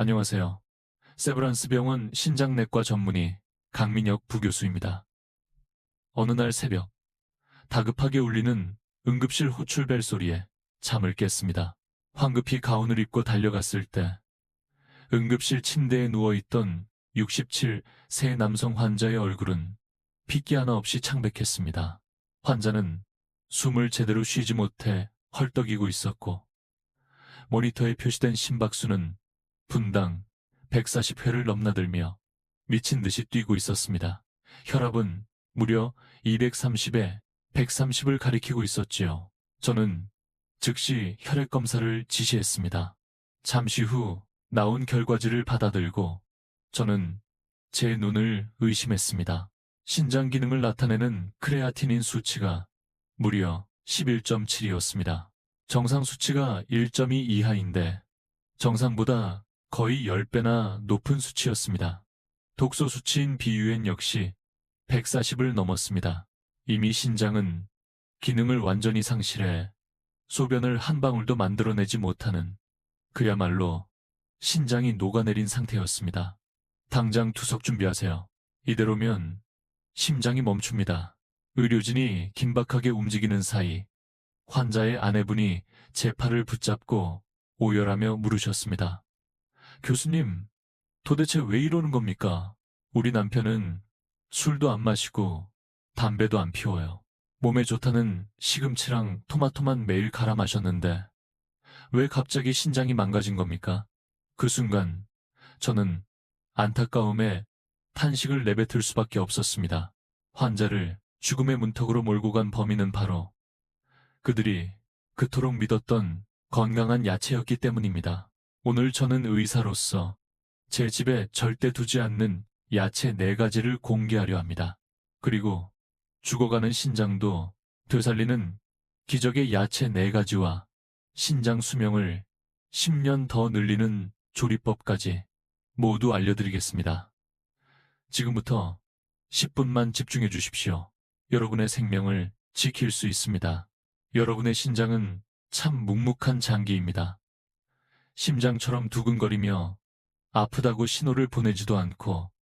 안녕하세요. 세브란스 병원 신장내과 전문의 강민혁 부교수입니다. 어느 날 새벽, 다급하게 울리는 응급실 호출벨 소리에 잠을 깼습니다. 황급히 가운을 입고 달려갔을 때 응급실 침대에 누워있던 67세 남성 환자의 얼굴은 핏기 하나 없이 창백했습니다. 환자는 숨을 제대로 쉬지 못해 헐떡이고 있었고 모니터에 표시된 심박수는 분당 140회를 넘나들며 미친 듯이 뛰고 있었습니다. 혈압은 무려 230에 130을 가리키고 있었지요. 저는 즉시 혈액 검사를 지시했습니다. 잠시 후 나온 결과지를 받아들고 저는 제 눈을 의심했습니다. 신장 기능을 나타내는 크레아티닌 수치가 무려 11.7이었습니다. 정상 수치가 1.2 이하인데 정상보다 거의 10배나 높은 수치였습니다. 독소 수치인 비유엔 역시 140을 넘었습니다. 이미 신장은 기능을 완전히 상실해 소변을 한 방울도 만들어내지 못하는 그야말로 신장이 녹아내린 상태였습니다. 당장 투석 준비하세요. 이대로면 심장이 멈춥니다. 의료진이 긴박하게 움직이는 사이 환자의 아내분이 제 팔을 붙잡고 오열하며 물으셨습니다. 교수님, 도대체 왜 이러는 겁니까? 우리 남편은 술도 안 마시고 담배도 안 피워요. 몸에 좋다는 시금치랑 토마토만 매일 갈아 마셨는데 왜 갑자기 신장이 망가진 겁니까? 그 순간 저는 안타까움에 탄식을 내뱉을 수밖에 없었습니다. 환자를 죽음의 문턱으로 몰고 간 범인은 바로 그들이 그토록 믿었던 건강한 야채였기 때문입니다. 오늘 저는 의사로서 제 집에 절대 두지 않는 야채 네 가지를 공개하려 합니다. 그리고 죽어가는 신장도 되살리는 기적의 야채 네 가지와 신장 수명을 10년 더 늘리는 조리법까지 모두 알려드리겠습니다. 지금부터 10분만 집중해 주십시오. 여러분의 생명을 지킬 수 있습니다. 여러분의 신장은 참 묵묵한 장기입니다. 심장처럼 두근거리며 아프다고 신호를 보내지도 않고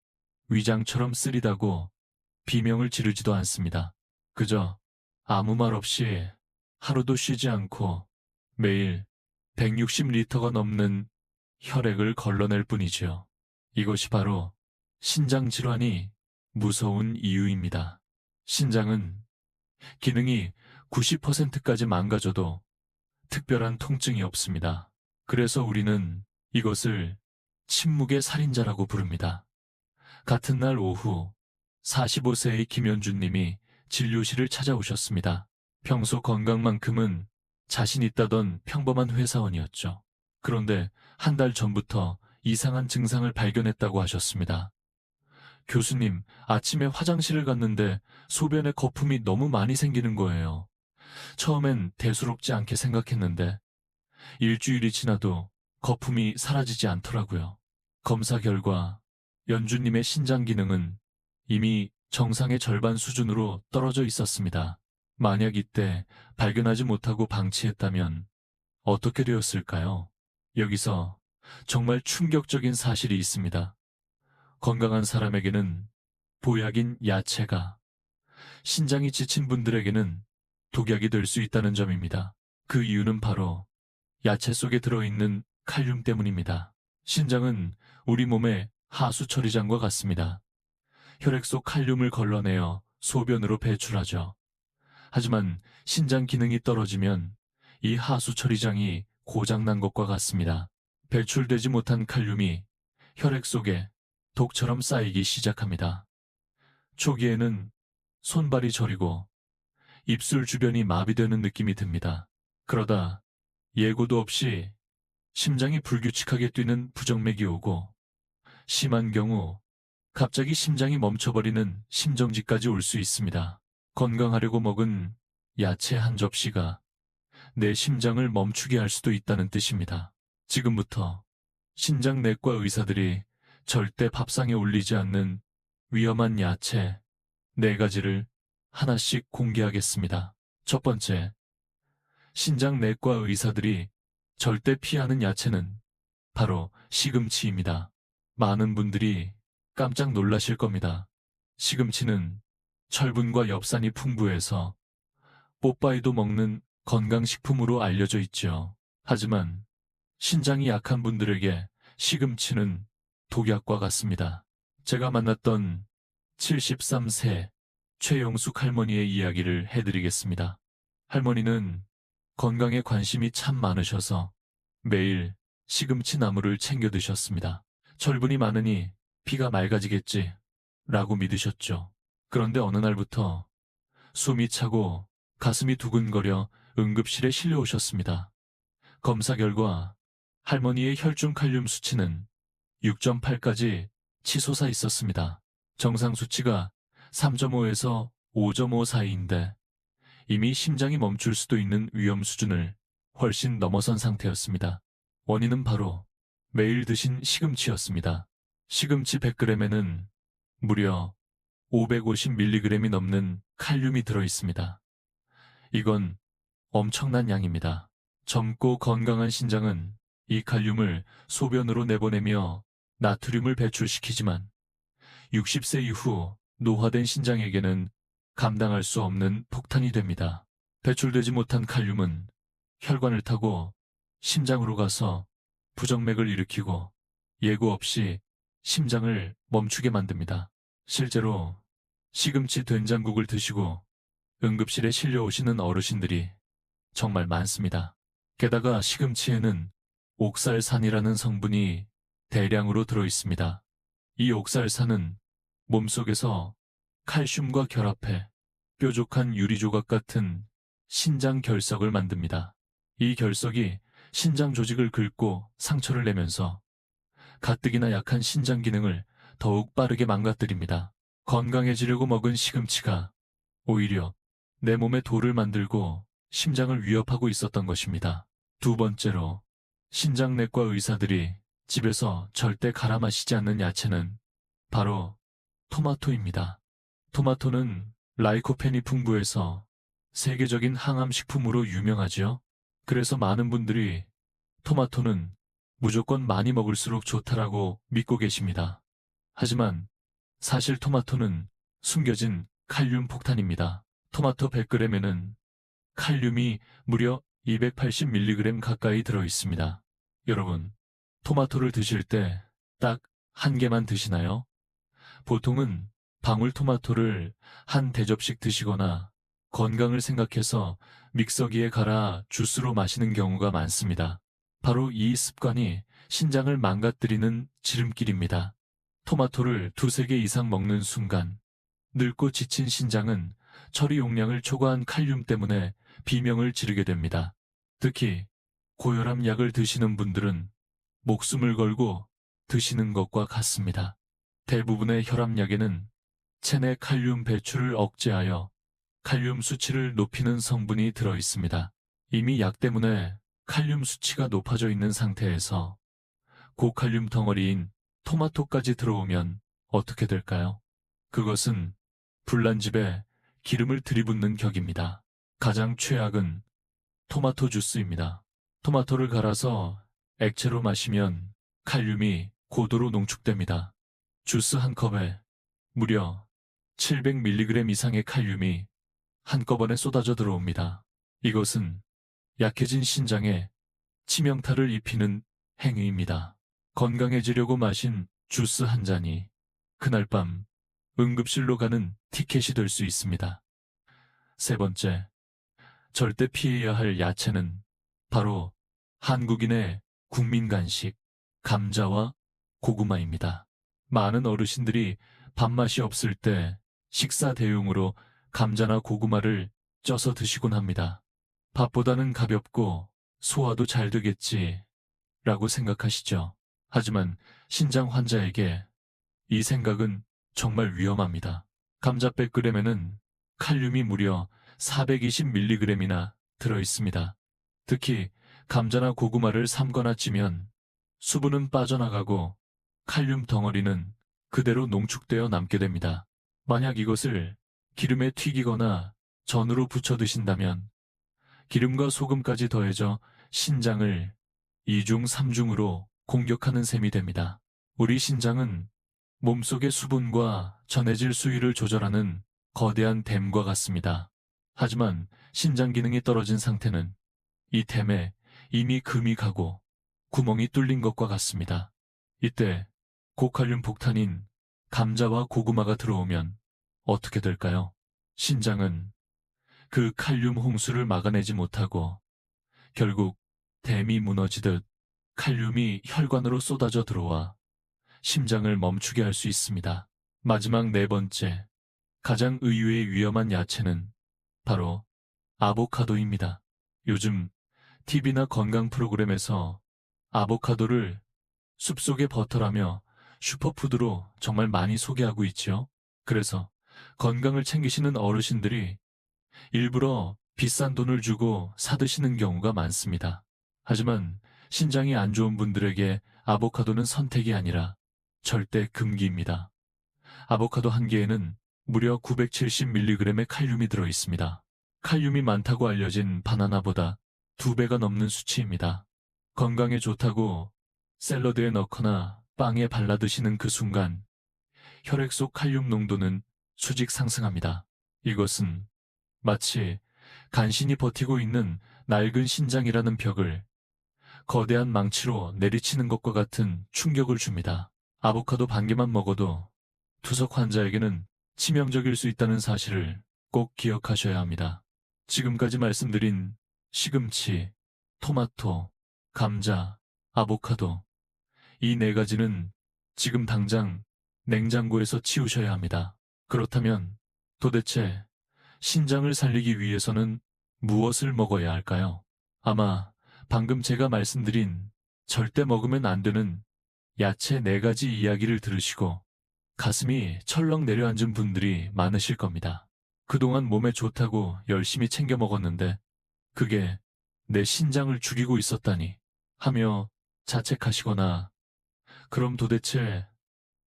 위장처럼 쓰리다고 비명을 지르지도 않습니다. 그저 아무 말 없이 하루도 쉬지 않고 매일 160리터가 넘는 혈액을 걸러낼 뿐이지요. 이것이 바로 신장 질환이 무서운 이유입니다. 신장은 기능이 90%까지 망가져도 특별한 통증이 없습니다. 그래서 우리는 이것을 침묵의 살인자라고 부릅니다. 같은 날 오후 45세의 김현준 님이 진료실을 찾아오셨습니다. 평소 건강만큼은 자신 있다던 평범한 회사원이었죠. 그런데 한 달 전부터 이상한 증상을 발견했다고 하셨습니다. 교수님, 아침에 화장실을 갔는데 소변에 거품이 너무 많이 생기는 거예요. 처음엔 대수롭지 않게 생각했는데 일주일이 지나도 거품이 사라지지 않더라고요. 검사 결과 연주님의 신장 기능은 이미 정상의 절반 수준으로 떨어져 있었습니다. 만약 이때 발견하지 못하고 방치했다면 어떻게 되었을까요? 여기서 정말 충격적인 사실이 있습니다. 건강한 사람에게는 보약인 야채가 신장이 지친 분들에게는 독약이 될 수 있다는 점입니다. 그 이유는 바로 야채 속에 들어있는 칼륨 때문입니다. 신장은 우리 몸의 하수 처리장과 같습니다. 혈액 속 칼륨을 걸러내어 소변으로 배출하죠. 하지만 신장 기능이 떨어지면 이 하수 처리장이 고장난 것과 같습니다. 배출되지 못한 칼륨이 혈액 속에 독처럼 쌓이기 시작합니다. 초기에는 손발이 저리고 입술 주변이 마비되는 느낌이 듭니다. 그러다 예고도 없이 심장이 불규칙하게 뛰는 부정맥이 오고 심한 경우 갑자기 심장이 멈춰버리는 심정지까지 올 수 있습니다. 건강하려고 먹은 야채 한 접시가 내 심장을 멈추게 할 수도 있다는 뜻입니다. 지금부터 신장내과 의사들이 절대 밥상에 올리지 않는 위험한 야채 네 가지를 하나씩 공개하겠습니다. 첫 번째, 신장내과 의사들이 절대 피하는 야채는 바로 시금치입니다. 많은 분들이 깜짝 놀라실 겁니다. 시금치는 철분과 엽산이 풍부해서 뽀빠이도 먹는 건강식품으로 알려져 있죠. 하지만 신장이 약한 분들에게 시금치는 독약과 같습니다. 제가 만났던 73세 최영숙 할머니의 이야기를 해드리겠습니다. 할머니는 건강에 관심이 참 많으셔서 매일 시금치 나물을 챙겨 드셨습니다. 철분이 많으니 피가 맑아지겠지 라고 믿으셨죠. 그런데 어느 날부터 숨이 차고 가슴이 두근거려 응급실에 실려오셨습니다. 검사 결과 할머니의 혈중 칼륨 수치는 6.8까지 치솟아 있었습니다. 정상 수치가 3.5에서 5.5 사이인데 이미 심장이 멈출 수도 있는 위험 수준을 훨씬 넘어선 상태였습니다. 원인은 바로 매일 드신 시금치였습니다. 시금치 100g에는 무려 550mg이 넘는 칼륨이 들어 있습니다. 이건 엄청난 양입니다. 젊고 건강한 신장은 이 칼륨을 소변으로 내보내며 나트륨을 배출시키지만 60세 이후 노화된 신장에게는 감당할 수 없는 폭탄이 됩니다. 배출되지 못한 칼륨은 혈관을 타고 심장으로 가서 부정맥을 일으키고 예고 없이 심장을 멈추게 만듭니다. 실제로 시금치 된장국을 드시고 응급실에 실려오시는 어르신들이 정말 많습니다. 게다가 시금치에는 옥살산이라는 성분이 대량으로 들어 있습니다. 이 옥살산은 몸속에서 칼슘과 결합해 뾰족한 유리 조각 같은 신장 결석을 만듭니다. 이 결석이 신장 조직을 긁고 상처를 내면서 가뜩이나 약한 신장 기능을 더욱 빠르게 망가뜨립니다. 건강해지려고 먹은 시금치가 오히려 내 몸에 돌을 만들고 심장을 위협하고 있었던 것입니다. 두 번째로 신장내과 의사들이 집에서 절대 갈아 마시지 않는 야채는 바로 토마토입니다. 토마토는 라이코펜이 풍부해서 세계적인 항암식품으로 유명하지요. 그래서 많은 분들이 토마토는 무조건 많이 먹을수록 좋다라고 믿고 계십니다. 하지만 사실 토마토는 숨겨진 칼륨 폭탄입니다. 토마토 100g에는 칼륨이 무려 280mg 가까이 들어 있습니다. 여러분, 토마토를 드실 때 딱 한 개만 드시나요? 보통은 방울토마토를 한 대접씩 드시거나 건강을 생각해서 믹서기에 갈아 주스로 마시는 경우가 많습니다. 바로 이 습관이 신장을 망가뜨리는 지름길입니다. 토마토를 두세 개 이상 먹는 순간 늙고 지친 신장은 처리 용량을 초과한 칼륨 때문에 비명을 지르게 됩니다. 특히 고혈압 약을 드시는 분들은 목숨을 걸고 드시는 것과 같습니다. 대부분의 혈압약에는 체내 칼륨 배출을 억제하여 칼륨 수치를 높이는 성분이 들어 있습니다. 이미 약 때문에 칼륨 수치가 높아져 있는 상태에서 고칼륨 덩어리인 토마토까지 들어오면 어떻게 될까요? 그것은 불난 집에 기름을 들이붓는 격입니다. 가장 최악은 토마토 주스입니다. 토마토를 갈아서 액체로 마시면 칼륨이 고도로 농축됩니다. 주스 한 컵에 무려 700mg 이상의 칼륨이 한꺼번에 쏟아져 들어옵니다. 이것은 약해진 신장에 치명타를 입히는 행위입니다. 건강해지려고 마신 주스 한 잔이 그날 밤 응급실로 가는 티켓이 될 수 있습니다. 세 번째, 절대 피해야 할 야채는 바로 한국인의 국민 간식, 감자와 고구마입니다. 많은 어르신들이 밥맛이 없을 때 식사 대용으로 감자나 고구마를 쪄서 드시곤 합니다. 밥보다는 가볍고 소화도 잘 되겠지 라고 생각하시죠. 하지만 신장 환자에게 이 생각은 정말 위험합니다. 감자 100g에는 칼륨이 무려 420mg이나 들어 있습니다. 특히 감자나 고구마를 삶거나 찌면 수분은 빠져나가고 칼륨 덩어리는 그대로 농축되어 남게 됩니다. 만약 이것을 기름에 튀기거나 전으로 부쳐 드신다면 기름과 소금까지 더해져 신장을 2중 3중으로 공격하는 셈이 됩니다. 우리 신장은 몸속의 수분과 전해질 수위를 조절하는 거대한 댐과 같습니다. 하지만 신장 기능이 떨어진 상태는 이 댐에 이미 금이 가고 구멍이 뚫린 것과 같습니다. 이때 고칼륨 폭탄인 감자와 고구마가 들어오면 어떻게 될까요? 신장은 그 칼륨 홍수를 막아내지 못하고 결국 댐이 무너지듯 칼륨이 혈관으로 쏟아져 들어와 심장을 멈추게 할 수 있습니다. 마지막 네 번째, 가장 의외의 위험한 야채는 바로 아보카도입니다. 요즘 TV나 건강 프로그램에서 아보카도를 숲속의 버터라며 슈퍼푸드로 정말 많이 소개하고 있지요. 그래서 건강을 챙기시는 어르신들이 일부러 비싼 돈을 주고 사드시는 경우가 많습니다. 하지만 신장이 안 좋은 분들에게 아보카도는 선택이 아니라 절대 금기입니다. 아보카도 한 개에는 무려 970mg의 칼륨이 들어 있습니다. 칼륨이 많다고 알려진 바나나보다 두 배가 넘는 수치입니다. 건강에 좋다고 샐러드에 넣거나 빵에 발라 드시는 그 순간 혈액 속 칼륨 농도는 수직 상승합니다. 이것은 마치 간신히 버티고 있는 낡은 신장이라는 벽을 거대한 망치로 내리치는 것과 같은 충격을 줍니다. 아보카도 반 개만 먹어도 투석 환자에게는 치명적일 수 있다는 사실을 꼭 기억하셔야 합니다. 지금까지 말씀드린 시금치, 토마토, 감자, 아보카도 이 네 가지는 지금 당장 냉장고에서 치우셔야 합니다. 그렇다면 도대체 신장을 살리기 위해서는 무엇을 먹어야 할까요? 아마 방금 제가 말씀드린 절대 먹으면 안 되는 야채 네 가지 이야기를 들으시고 가슴이 철렁 내려앉은 분들이 많으실 겁니다. 그동안 몸에 좋다고 열심히 챙겨 먹었는데 그게 내 신장을 죽이고 있었다니 하며 자책하시거나 그럼 도대체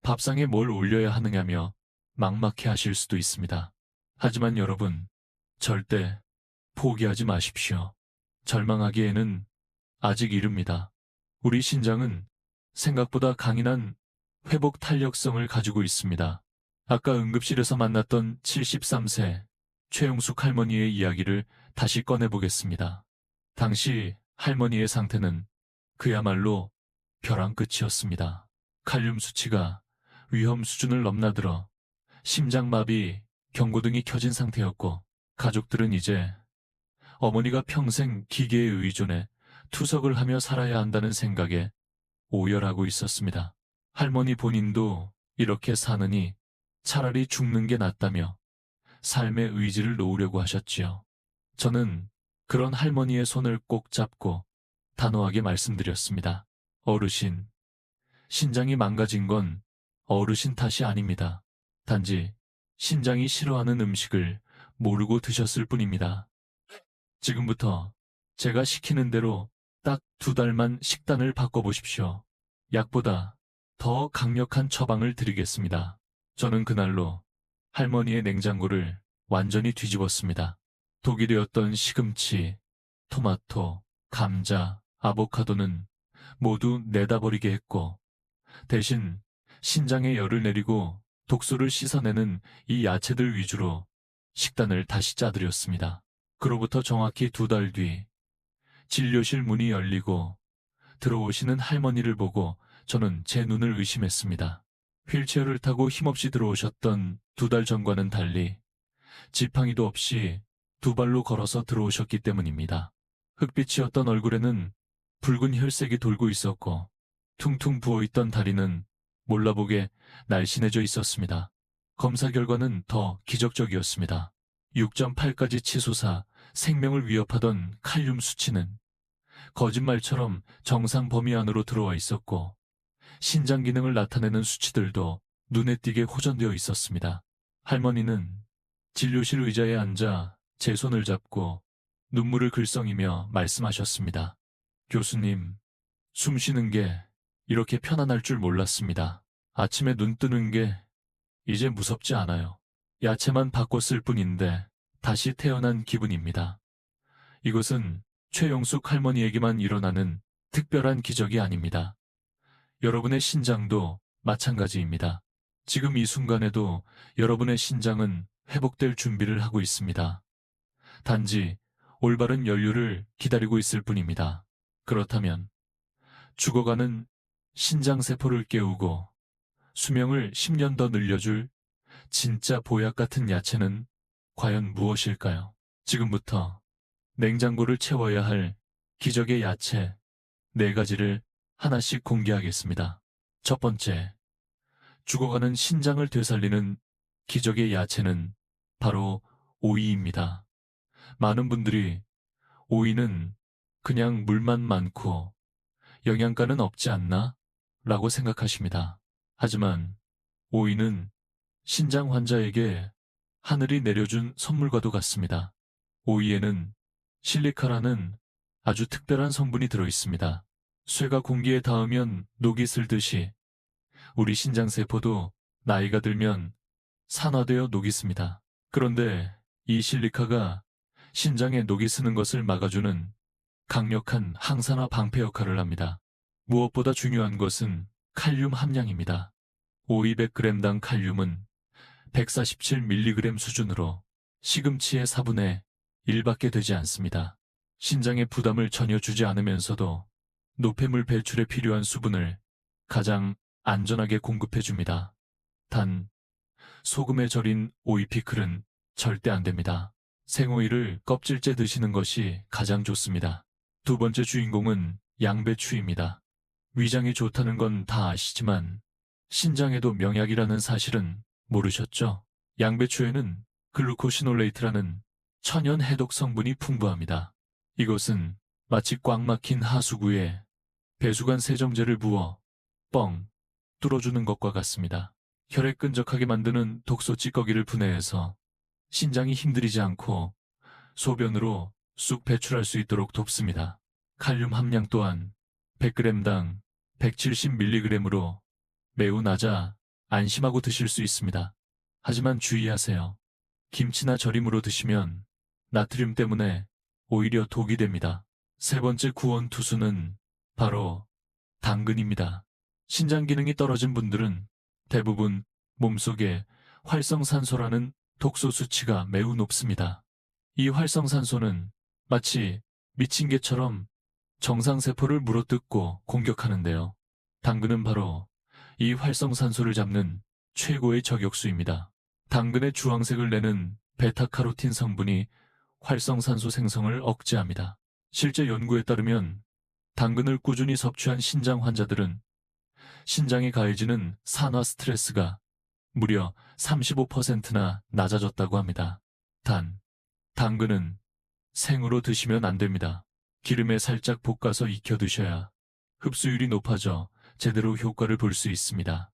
밥상에 뭘 올려야 하느냐며 막막해 하실 수도 있습니다. 하지만 여러분, 절대 포기하지 마십시오. 절망하기에는 아직 이릅니다. 우리 신장은 생각보다 강인한 회복 탄력성을 가지고 있습니다. 아까 응급실에서 만났던 73세 최용숙 할머니의 이야기를 다시 꺼내보겠습니다. 당시 할머니의 상태는 그야말로 벼랑 끝이었습니다. 칼륨 수치가 위험 수준을 넘나들어 심장마비, 경고등이 켜진 상태였고 가족들은 이제 어머니가 평생 기계에 의존해 투석을 하며 살아야 한다는 생각에 오열하고 있었습니다. 할머니 본인도 이렇게 사느니 차라리 죽는 게 낫다며 삶의 의지를 놓으려고 하셨지요. 저는 그런 할머니의 손을 꼭 잡고 단호하게 말씀드렸습니다. 어르신, 신장이 망가진 건 어르신 탓이 아닙니다. 단지 신장이 싫어하는 음식을 모르고 드셨을 뿐입니다. 지금부터 제가 시키는 대로 딱 두 달만 식단을 바꿔보십시오. 약보다 더 강력한 처방을 드리겠습니다. 저는 그날로 할머니의 냉장고를 완전히 뒤집었습니다. 독이 되었던 시금치, 토마토, 감자, 아보카도는 모두 내다버리게 했고, 대신 신장에 열을 내리고 독소를 씻어내는 이 야채들 위주로 식단을 다시 짜드렸습니다. 그로부터 정확히 두 달 뒤, 진료실 문이 열리고 들어오시는 할머니를 보고 저는 제 눈을 의심했습니다. 휠체어를 타고 힘없이 들어오셨던 두 달 전과는 달리 지팡이도 없이 두 발로 걸어서 들어오셨기 때문입니다. 흑빛이었던 얼굴에는 붉은 혈색이 돌고 있었고 퉁퉁 부어있던 다리는 몰라보게 날씬해져 있었습니다. 검사 결과는 더 기적적이었습니다. 6.8까지 치솟아 생명을 위협하던 칼륨 수치는 거짓말처럼 정상 범위 안으로 들어와 있었고 신장 기능을 나타내는 수치들도 눈에 띄게 호전되어 있었습니다. 할머니는 진료실 의자에 앉아 제 손을 잡고 눈물을 글썽이며 말씀하셨습니다. 교수님, 숨 쉬는 게 이렇게 편안할 줄 몰랐습니다. 아침에 눈 뜨는 게 이제 무섭지 않아요. 야채만 바꿨을 뿐인데 다시 태어난 기분입니다. 이것은 최영숙 할머니에게만 일어나는 특별한 기적이 아닙니다. 여러분의 신장도 마찬가지입니다. 지금 이 순간에도 여러분의 신장은 회복될 준비를 하고 있습니다. 단지 올바른 연료를 기다리고 있을 뿐입니다. 그렇다면 죽어가는 신장세포를 깨우고 수명을 10년 더 늘려줄 진짜 보약 같은 야채는 과연 무엇일까요? 지금부터 냉장고를 채워야 할 기적의 야채 네 가지를 하나씩 공개하겠습니다. 첫 번째, 죽어가는 신장을 되살리는 기적의 야채는 바로 오이입니다. 많은 분들이 오이는 그냥 물만 많고 영양가는 없지 않나? 라고 생각하십니다. 하지만 오이는 신장 환자에게 하늘이 내려준 선물과도 같습니다. 오이에는 실리카라는 아주 특별한 성분이 들어 있습니다. 쇠가 공기에 닿으면 녹이 슬듯이 우리 신장세포도 나이가 들면 산화되어 녹이 씁니다. 그런데 이 실리카가 신장에 녹이 쓰는 것을 막아주는 강력한 항산화 방패 역할을 합니다. 무엇보다 중요한 것은 칼륨 함량입니다. 오이 100g당 칼륨은 147mg 수준으로 시금치의 4분의 1밖에 되지 않습니다. 신장에 부담을 전혀 주지 않으면서도 노폐물 배출에 필요한 수분을 가장 안전하게 공급해 줍니다. 단, 소금에 절인 오이 피클은 절대 안 됩니다. 생오이를 껍질째 드시는 것이 가장 좋습니다. 두 번째 주인공은 양배추입니다. 위장이 좋다는 건 다 아시지만 신장에도 명약이라는 사실은 모르셨죠? 양배추에는 글루코시놀레이트라는 천연 해독 성분이 풍부합니다. 이것은 마치 꽉 막힌 하수구에 배수관 세정제를 부어 뻥 뚫어주는 것과 같습니다. 혈액 끈적하게 만드는 독소 찌꺼기를 분해해서 신장이 힘들이지 않고 소변으로 쑥 배출할 수 있도록 돕습니다. 칼륨 함량 또한 100g당 170mg으로 매우 낮아 안심하고 드실 수 있습니다. 하지만 주의하세요. 김치나 절임으로 드시면 나트륨 때문에 오히려 독이 됩니다. 세 번째 구원 투수는 바로 당근입니다. 신장 기능이 떨어진 분들은 대부분 몸속에 활성산소라는 독소 수치가 매우 높습니다. 이 활성산소는 마치 미친 개처럼 정상세포를 물어뜯고 공격하는데요. 당근은 바로 이 활성산소를 잡는 최고의 저격수입니다. 당근의 주황색을 내는 베타카로틴 성분이 활성산소 생성을 억제합니다. 실제 연구에 따르면 당근을 꾸준히 섭취한 신장 환자들은 신장에 가해지는 산화 스트레스가 무려 35%나 낮아졌다고 합니다. 단, 당근은 생으로 드시면 안 됩니다. 기름에 살짝 볶아서 익혀 드셔야 흡수율이 높아져 제대로 효과를 볼 수 있습니다.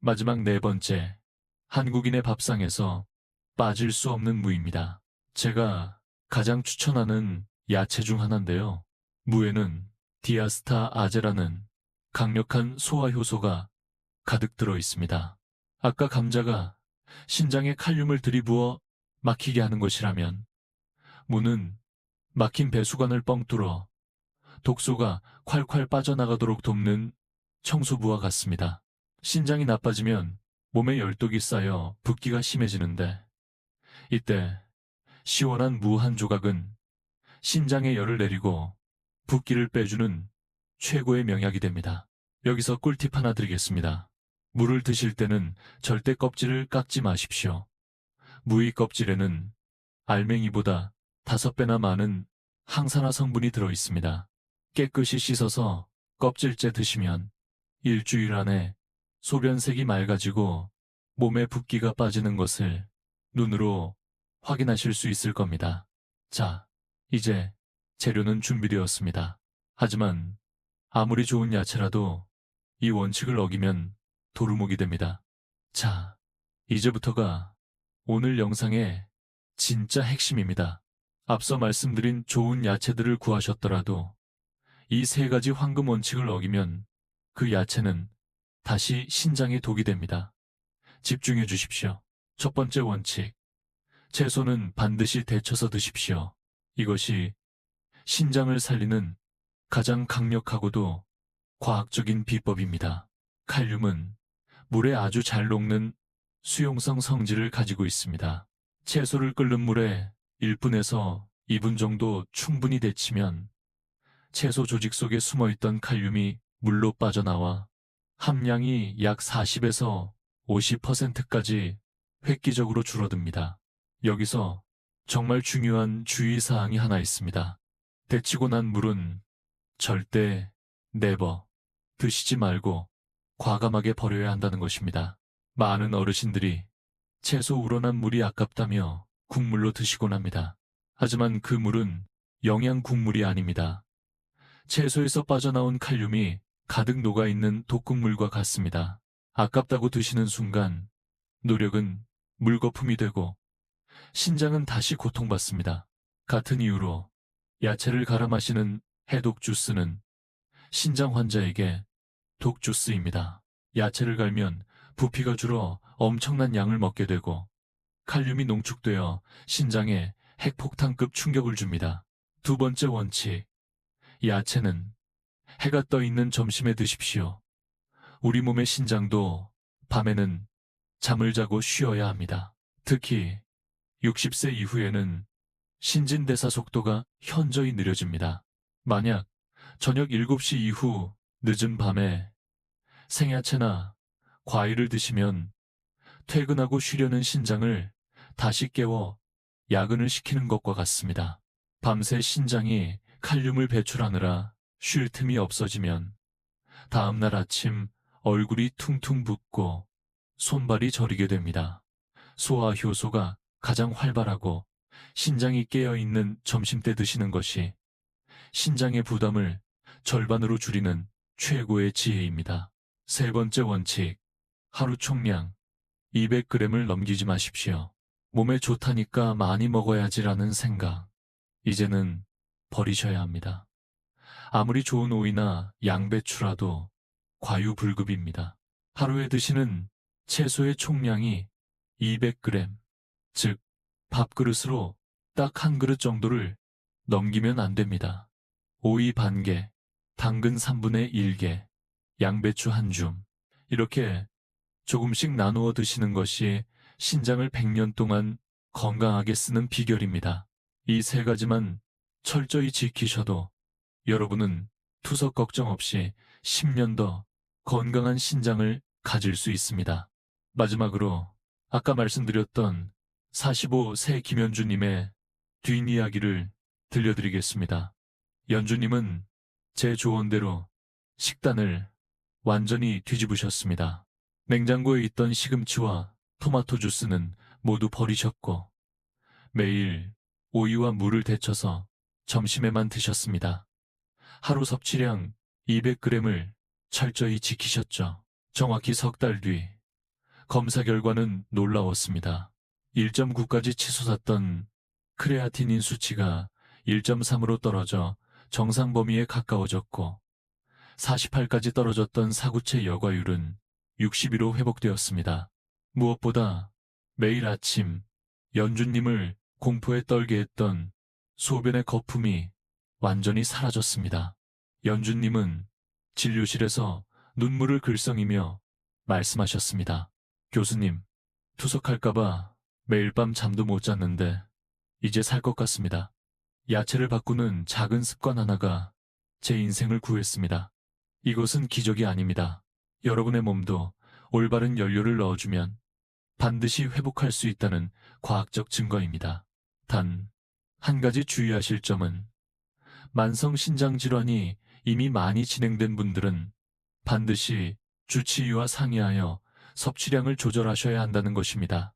마지막 네 번째, 한국인의 밥상에서 빠질 수 없는 무입니다. 제가 가장 추천하는 야채 중 하나인데요. 무에는 디아스타 아제라는 강력한 소화 효소가 가득 들어 있습니다. 아까 감자가 신장에 칼륨을 들이부어 막히게 하는 것이라면 무는 막힌 배수관을 뻥 뚫어 독소가 콸콸 빠져나가도록 돕는 청소부와 같습니다. 신장이 나빠지면 몸에 열독이 쌓여 붓기가 심해지는데 이때 시원한 무 한 조각은 신장에 열을 내리고 붓기를 빼주는 최고의 명약이 됩니다. 여기서 꿀팁 하나 드리겠습니다. 물을 드실 때는 절대 껍질을 깎지 마십시오. 무의 껍질에는 알맹이보다 다섯 배나 많은 항산화 성분이 들어 있습니다. 깨끗이 씻어서 껍질째 드시면 일주일 안에 소변색이 맑아지고 몸에 붓기가 빠지는 것을 눈으로 확인하실 수 있을 겁니다. 자, 이제 재료는 준비되었습니다. 하지만 아무리 좋은 야채라도 이 원칙을 어기면 도루묵이 됩니다. 자, 이제부터가 오늘 영상의 진짜 핵심입니다. 앞서 말씀드린 좋은 야채들을 구하셨더라도 이 세 가지 황금 원칙을 어기면 그 야채는 다시 신장에 독이 됩니다. 집중해 주십시오. 첫 번째 원칙. 채소는 반드시 데쳐서 드십시오. 이것이 신장을 살리는 가장 강력하고도 과학적인 비법입니다. 칼륨은 물에 아주 잘 녹는 수용성 성질을 가지고 있습니다. 채소를 끓는 물에 1분에서 2분 정도 충분히 데치면 채소 조직 속에 숨어있던 칼륨이 물로 빠져나와 함량이 약 40에서 50%까지 획기적으로 줄어듭니다. 여기서 정말 중요한 주의사항이 하나 있습니다. 데치고 난 물은 절대 네버 드시지 말고 과감하게 버려야 한다는 것입니다. 많은 어르신들이 채소 우러난 물이 아깝다며 국물로 드시곤 합니다. 하지만 그 물은 영양 국물이 아닙니다. 채소에서 빠져나온 칼륨이 가득 녹아있는 독극물과 같습니다. 아깝다고 드시는 순간 노력은 물거품이 되고 신장은 다시 고통받습니다. 같은 이유로 야채를 갈아 마시는 해독 주스는 신장 환자에게 독 주스입니다. 야채를 갈면 부피가 줄어 엄청난 양을 먹게 되고 칼륨이 농축되어 신장에 핵폭탄급 충격을 줍니다. 두 번째 원칙. 야채는 해가 떠 있는 점심에 드십시오. 우리 몸의 신장도 밤에는 잠을 자고 쉬어야 합니다. 특히 60세 이후에는 신진대사 속도가 현저히 느려집니다. 만약 저녁 7시 이후 늦은 밤에 생야채나 과일을 드시면 퇴근하고 쉬려는 신장을 다시 깨워 야근을 시키는 것과 같습니다. 밤새 신장이 칼륨을 배출하느라 쉴 틈이 없어지면 다음날 아침 얼굴이 퉁퉁 붓고 손발이 저리게 됩니다. 소화 효소가 가장 활발하고 신장이 깨어있는 점심때 드시는 것이 신장의 부담을 절반으로 줄이는 최고의 지혜입니다. 세 번째 원칙. 하루 총량 200g을 넘기지 마십시오. 몸에 좋다니까 많이 먹어야지라는 생각. 이제는 버리셔야 합니다. 아무리 좋은 오이나 양배추라도 과유불급입니다. 하루에 드시는 채소의 총량이 200g, 즉 밥그릇으로 딱 한 그릇 정도를 넘기면 안 됩니다. 오이 반 개, 당근 3분의 1개, 양배추 한 줌. 이렇게 조금씩 나누어 드시는 것이 신장을 100년 동안 건강하게 쓰는 비결입니다. 이 세 가지만 철저히 지키셔도 여러분은 투석 걱정 없이 10년 더 건강한 신장을 가질 수 있습니다. 마지막으로 아까 말씀드렸던 45세 김현주님의 뒷이야기를 들려드리겠습니다. 연주님은 제 조언대로 식단을 완전히 뒤집으셨습니다. 냉장고에 있던 시금치와 토마토 주스는 모두 버리셨고 매일 오이와 물을 데쳐서 점심에만 드셨습니다. 하루 섭취량 200g을 철저히 지키셨죠. 정확히 석 달 뒤 검사 결과는 놀라웠습니다. 1.9까지 치솟았던 크레아티닌 수치가 1.3으로 떨어져 정상 범위에 가까워졌고 48까지 떨어졌던 사구체 여과율은 62로 회복되었습니다. 무엇보다 매일 아침 연주님을 공포에 떨게 했던 소변의 거품이 완전히 사라졌습니다. 연주님은 진료실에서 눈물을 글썽이며 말씀하셨습니다. 교수님, 투석할까봐 매일 밤 잠도 못 잤는데 이제 살 것 같습니다. 야채를 바꾸는 작은 습관 하나가 제 인생을 구했습니다. 이것은 기적이 아닙니다. 여러분의 몸도 올바른 연료를 넣어주면 반드시 회복할 수 있다는 과학적 증거입니다. 단, 한 가지 주의하실 점은 만성 신장 질환이 이미 많이 진행된 분들은 반드시 주치의와 상의하여 섭취량을 조절하셔야 한다는 것입니다.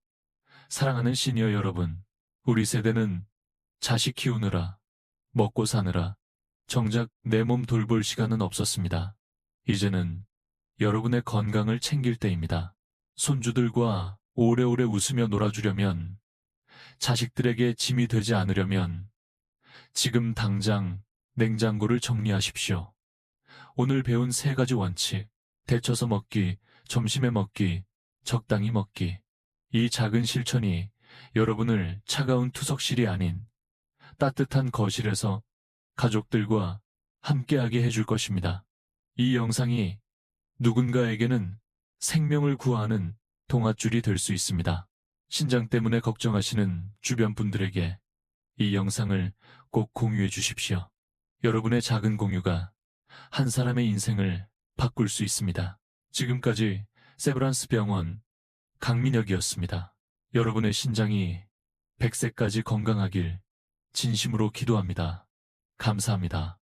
사랑하는 시니어 여러분, 우리 세대는 자식 키우느라, 먹고 사느라, 정작 내 몸 돌볼 시간은 없었습니다. 이제는 여러분의 건강을 챙길 때입니다. 손주들과 오래오래 웃으며 놀아주려면, 자식들에게 짐이 되지 않으려면, 지금 당장 냉장고를 정리하십시오. 오늘 배운 세 가지 원칙, 데쳐서 먹기, 점심에 먹기, 적당히 먹기. 이 작은 실천이 여러분을 차가운 투석실이 아닌 따뜻한 거실에서 가족들과 함께하게 해줄 것입니다. 이 영상이 누군가에게는 생명을 구하는 동아줄이 될 수 있습니다. 신장 때문에 걱정하시는 주변 분들에게 이 영상을 꼭 공유해 주십시오. 여러분의 작은 공유가 한 사람의 인생을 바꿀 수 있습니다. 지금까지 세브란스 병원 강민혁이었습니다. 여러분의 신장이 100세까지 건강하길 진심으로 기도합니다. 감사합니다.